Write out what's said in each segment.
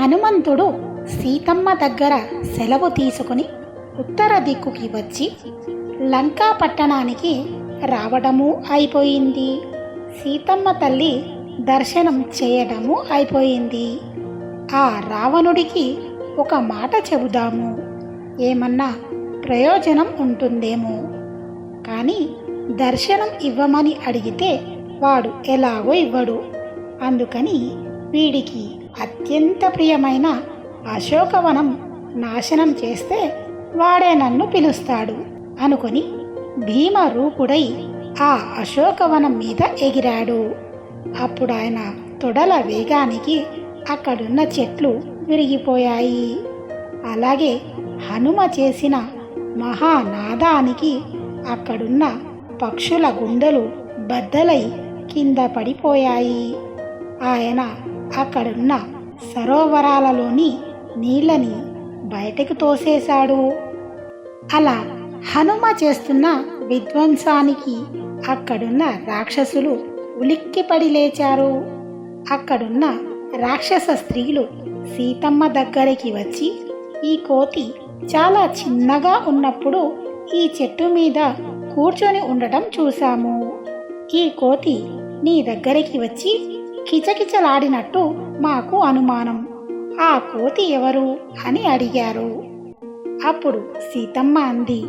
హనుమంతుడు సీతమ్మ దగ్గర సెలవు తీసుకుని ఉత్తర దిక్కుకి వచ్చి లంకా పట్టణానికి రావడము అయిపోయింది. సీతమ్మ తల్లి దర్శనం చేయడము అయిపోయింది. ఆ రావణుడికి ఒక మాట చెబుదాము. ఏమన్నా ప్రయోజనం ఉంటుందేమో. కానీ దర్శనం ఇవ్వమని అడిగితే వాడు ఎలాగో ఇవ్వడు. అందుకని వీడికి అత్యంత ప్రియమైన అశోకవనం నాశనం చేస్తే వాడే నన్ను పిలుస్తాడు అనుకొని భీమ రూపుడై ఆ అశోకవనం మీద ఎగిరాడు. అప్పుడు ఆయన తొడల వేగానికి అక్కడున్న చెట్లు విరిగిపోయాయి. అలాగే హనుమ చేసిన మహానాదానికి అక్కడున్న పక్షుల గుండెలు బద్దలై కింద పడిపోయాయి. ఆయన అక్కడున్న సరోవరాలలోని నీళ్ళని బయటకు తోసేశాడు. అలా హనుమ చేస్తున్న విధ్వంసానికి అక్కడున్న రాక్షసులు ఉలిక్కిపడి లేచారు. అక్కడున్న రాక్షస స్త్రీలు సీతమ్మ దగ్గరికి వచ్చి ఈ కోతి చాలా చిన్నగా ఉన్నప్పుడు ఈ చెట్టు మీద కూర్చొని ఉండటం చూశాము. ఈ కోతి నీ దగ్గరికి వచ్చి కిచకిచలాడినట్టు మాకు అనుమానం. ఆ కోతి ఎవరు అని అడిగారు. అప్పుడు సీతమ్మ అంది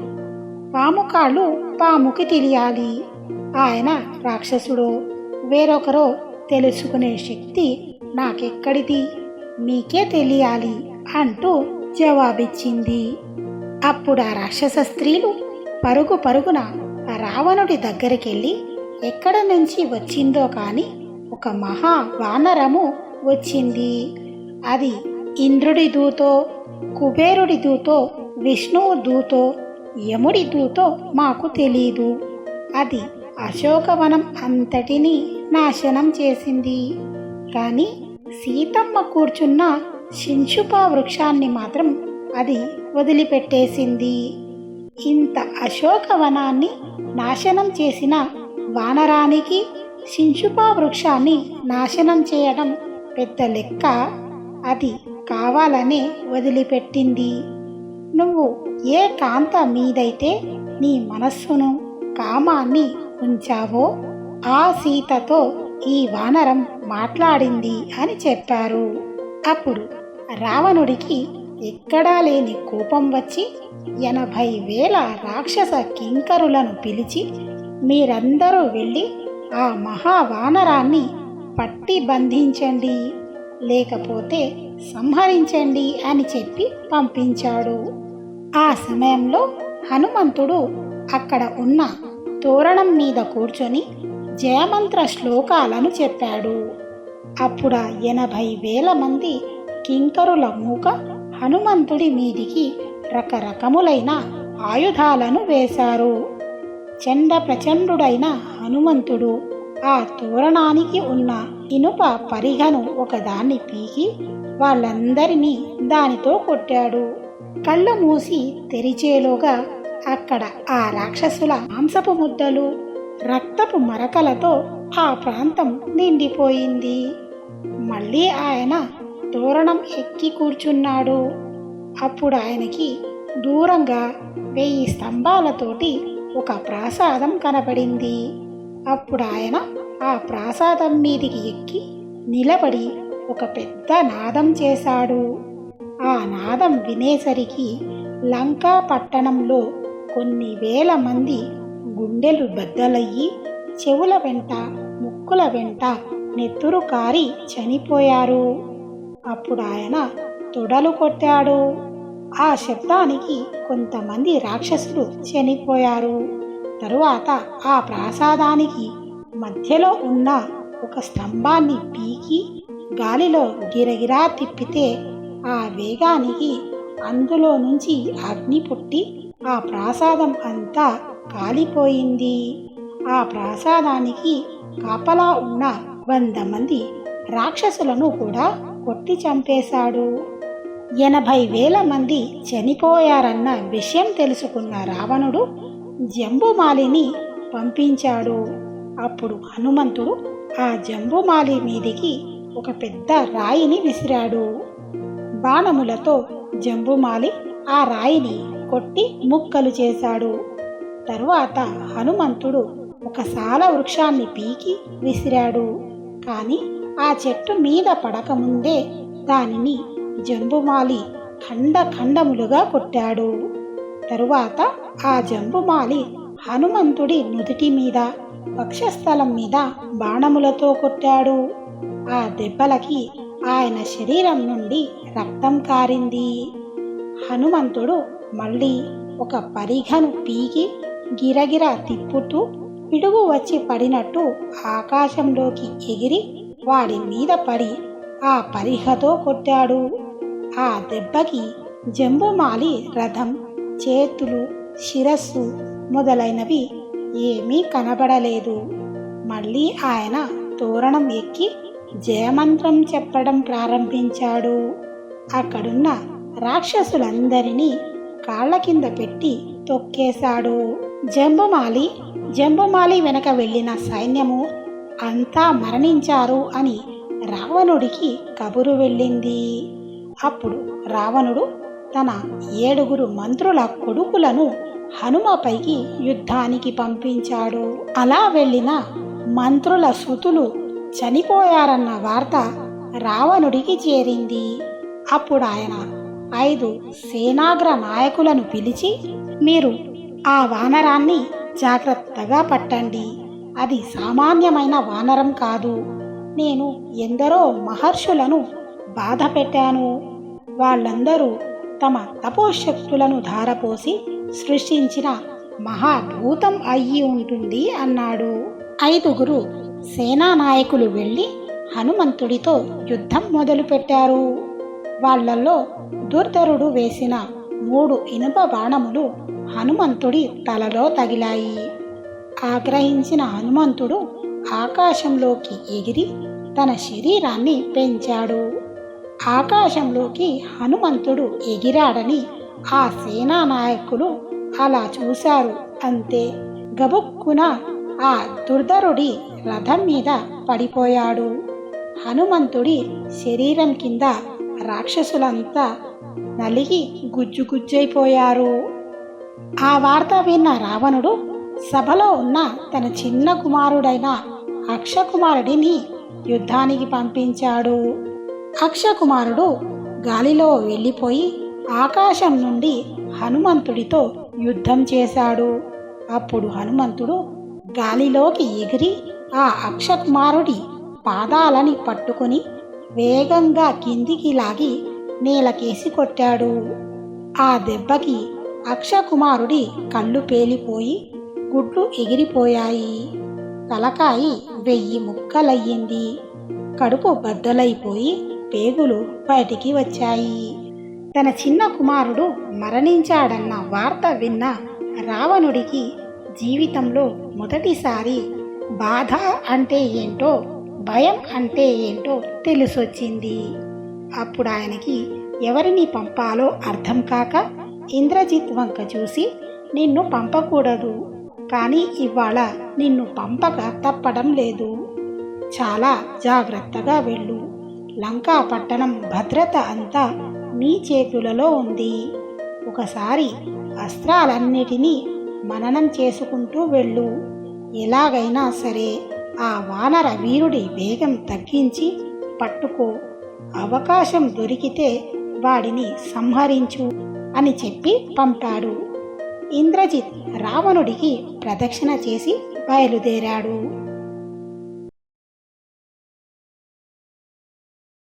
పాముకాళ్ళు పాముకి తెలియాలి. ఆయన రాక్షసుడో వేరొకరో తెలుసుకునే శక్తి నాకెక్కడిది? మీకే తెలియాలి అంటూ జవాబిచ్చింది. అప్పుడు ఆ రాక్షస స్త్రీలు పరుగు పరుగున రావణుడి దగ్గరికెళ్ళి ఎక్కడ నుంచి వచ్చిందో కానీ ఒక మహా వానరము వచ్చింది. అది ఇంద్రుడి దూతో కుబేరుడి దూతో విష్ణువు దూతో యముడి దూతో మాకు తెలీదు. అది అశోకవనం అంతటిని నాశనం చేసింది. కానీ సీతమ్మ కూర్చున్న శింశుపా వృక్షాన్ని మాత్రం అది వదిలిపెట్టేసింది. ఇంత అశోకవనాన్ని నాశనం చేసిన వానరానికి శింశుపా వృక్షాన్ని నాశనం చేయడం పెద్ద లెక్క. అది కావాలనే వదిలిపెట్టింది. నువ్వు ఏ కాంత మీదైతే నీ మనస్సును కామాన్ని ఉంచావో ఆ సీతతో ఈ వానరం మాట్లాడింది అని చెప్పారు. అప్పుడు రావణుడికి ఎక్కడా లేని కోపం వచ్చి ఎనభై వేల రాక్షస కింకరులను పిలిచి మీరందరూ వెళ్ళి ఆ మహావానరాన్ని పట్టి బంధించండి లేకపోతే సంహరించండి అని చెప్పి పంపించాడు. ఆ సమయంలో హనుమంతుడు అక్కడ ఉన్న తోరణం మీద కూర్చొని జయమంత్ర శ్లోకాలను చెప్పాడు. అప్పుడు ఎనభై వేల మంది కింకరుల మూక హనుమంతుడి మీదికి రకరకములైన ఆయుధాలను వేశారు. చండ ప్రచండుడైన హనుమంతుడు ఆ తోరణానికి ఉన్న ఇనుప పరిగను ఒకదాన్ని పీకి వాళ్ళందరినీ దానితో కొట్టాడు. కళ్ళు మూసి తెరిచేలోగా అక్కడ ఆ రాక్షసుల మాంసపు ముద్దలు రక్తపు మరకలతో ఆ ప్రాంతం నిండిపోయింది. మళ్ళీ ఆయన తోరణం ఎక్కి కూర్చున్నాడు. అప్పుడు ఆయనకి దూరంగా వెయ్యి స్తంభాలతోటి ఒక ప్రాసాదం కనపడింది అప్పుడు ఆయన ఆ ప్రాసాదం మీదికి ఎక్కి నిలబడి ఒక పెద్ద నాదం చేశాడు. ఆ నాదం వినేసరికి లంకా పట్టణంలో కొన్ని వేల మంది గుండెలు బద్దలయ్యి చెవుల వెంట ముక్కుల వెంట నెత్తురు కారి చనిపోయారు. అప్పుడు ఆయన తొడలు కొట్టాడు. ఆ శబ్దానికి కొంతమంది రాక్షసులు చనిపోయారు. తరువాత ఆ ప్రాసాదానికి మధ్యలో ఉన్న ఒక స్తంభాన్ని పీకి గాలిలో గిరగిరా తిప్పితే ఆ వేగానికి అందులో నుంచి అగ్ని పుట్టి ఆ ప్రాసాదం అంతా కాలిపోయింది. ఆ ప్రాసాదానికి కాపలా ఉన్న వంద మంది రాక్షసులను కూడా కొట్టి చంపేశాడు. ఎనభై వేల మంది చనిపోయారన్న విషయం తెలుసుకున్న రావణుడు జంబుమాలిని పంపించాడు. అప్పుడు హనుమంతుడు ఆ జంబుమాలి మీదికి ఒక పెద్ద రాయిని విసిరాడు. బాణములతో జంబుమాలి ఆ రాయిని కొట్టి ముక్కలు చేశాడు. తరువాత హనుమంతుడు ఒక సాల వృక్షాన్ని పీకి విసిరాడు. కానీ ఆ చెట్టు మీద పడకముందే దానిని జంబుమాలి ఖండ ఖండములుగా కొట్టాడు. తరువాత ఆ జంబుమాలి హనుమంతుడి నుదుటి మీద వక్షస్థలం మీద బాణములతో కొట్టాడు. ఆ దెబ్బలకి ఆయన శరీరం నుండి రక్తం కారింది. హనుమంతుడు మళ్ళీ ఒక పరిఘను పీకి గిరగిర తిప్పుతూ పిడుగు వచ్చి పడినట్టు ఆకాశంలోకి ఎగిరి వాడి మీద పడి ఆ పరిహతో కొట్టాడు. ఆ దెబ్బకి జంబుమాలి రథం చేతులు శిరస్సు మొదలైనవి ఏమీ కనబడలేదు. మళ్ళీ ఆయన తోరణం ఎక్కి జయమంత్రం చెప్పడం ప్రారంభించాడు. అక్కడున్న రాక్షసులందరినీ కాళ్ళ కింద పెట్టి తొక్కేశాడు. జంబుమాలి జంబుమాలి వెనక వెళ్ళిన సైన్యము అంతా మరణించారు అని రావణుడికి కబురు వెళ్ళింది. అప్పుడు రావణుడు తన ఏడుగురు మంత్రుల కొడుకులను హనుమపైకి యుద్ధానికి పంపించాడు. అలా వెళ్ళిన మంత్రుల సుతులు చనిపోయారన్న వార్త రావణుడికి చేరింది. అప్పుడు ఆయన ఐదు సేనాగ్ర నాయకులను పిలిచి మీరు ఆ వానరాన్ని జాగ్రత్తగా పట్టండి. అది సామాన్యమైన వానరం కాదు. నేను ఎందరో మహర్షులను బాధ పెట్టాను వాళ్ళందరూ తమ తపోశక్తులను ధారపోసి సృష్టించిన మహాభూతం అయ్యి ఉంటుంది అన్నాడు. ఐదుగురు సేనా నాయకులు వెళ్ళి హనుమంతుడితో యుద్ధం మొదలుపెట్టారు. వాళ్ళల్లో దుర్ధరుడు వేసిన మూడు ఇనుప బాణములు హనుమంతుడి తలలో తగిలాయి. ఆగ్రహించిన హనుమంతుడు ఆకాశంలోకి ఎగిరి తన శరీరాన్ని పెంచాడు. ఆకాశంలోకి హనుమంతుడు ఎగిరాడని ఆ సేనా నాయకులు అలా చూశారు. అంతే గబుక్కున ఆ దుర్ధరుడి రథం మీద పడిపోయాడు. హనుమంతుడి శరీరం కింద రాక్షసులంతా నలిగి గుజ్జుగుజ్జైపోయారు. ఆ వార్త విన్న రావణుడు సభలో ఉన్న తన చిన్న కుమారుడైన అక్షకుమారుడిని యుద్ధానికి పంపించాడు. అక్షకుమారుడు గాలిలో వెళ్ళిపోయి ఆకాశం నుండి హనుమంతుడితో యుద్ధం చేశాడు. అప్పుడు హనుమంతుడు గాలిలోకి ఎగిరి ఆ అక్షకుమారుడి పాదాలని పట్టుకొని వేగంగా కిందికి లాగి నేలకేసి కొట్టాడు. ఆ దెబ్బకి అక్షకుమారుడి కళ్ళు పేలిపోయి గుడ్లు ఎగిరిపోయాయి. తలకాయి వెయ్యి ముక్కలయ్యింది. కడుపు బద్దలైపోయి పేగులు బయటికి వచ్చాయి. తన చిన్న కుమారుడు మరణించాడన్న వార్త విన్న రావణుడికి జీవితంలో మొదటిసారి బాధ అంటే ఏంటో భయం అంటే ఏంటో తెలిసొచ్చింది. అప్పుడు ఆయనకి ఎవరిని పంపాలో అర్థం కాక ఇంద్రజిత్ వంక చూసి నిన్ను పంపకూడదు. కానీ ఇవాళ నిన్ను పంపక తప్పడం లేదు. చాలా జాగ్రత్తగా వెళ్ళు. లంకా పట్టణం భద్రత అంతా మీ చేతులలో ఉంది. ఒకసారి అస్త్రాలన్నిటినీ మననం చేసుకుంటూ వెళ్ళు. ఎలాగైనా సరే ఆ వానర వీరుడి వేగం తగ్గించి పట్టుకో. అవకాశం దొరికితే వాడిని సంహరించు అని చెప్పి పంపాడు. ఇంద్రజిత్ రావణుడికి ప్రదక్షిణ చేసి బయలుదేరాడు.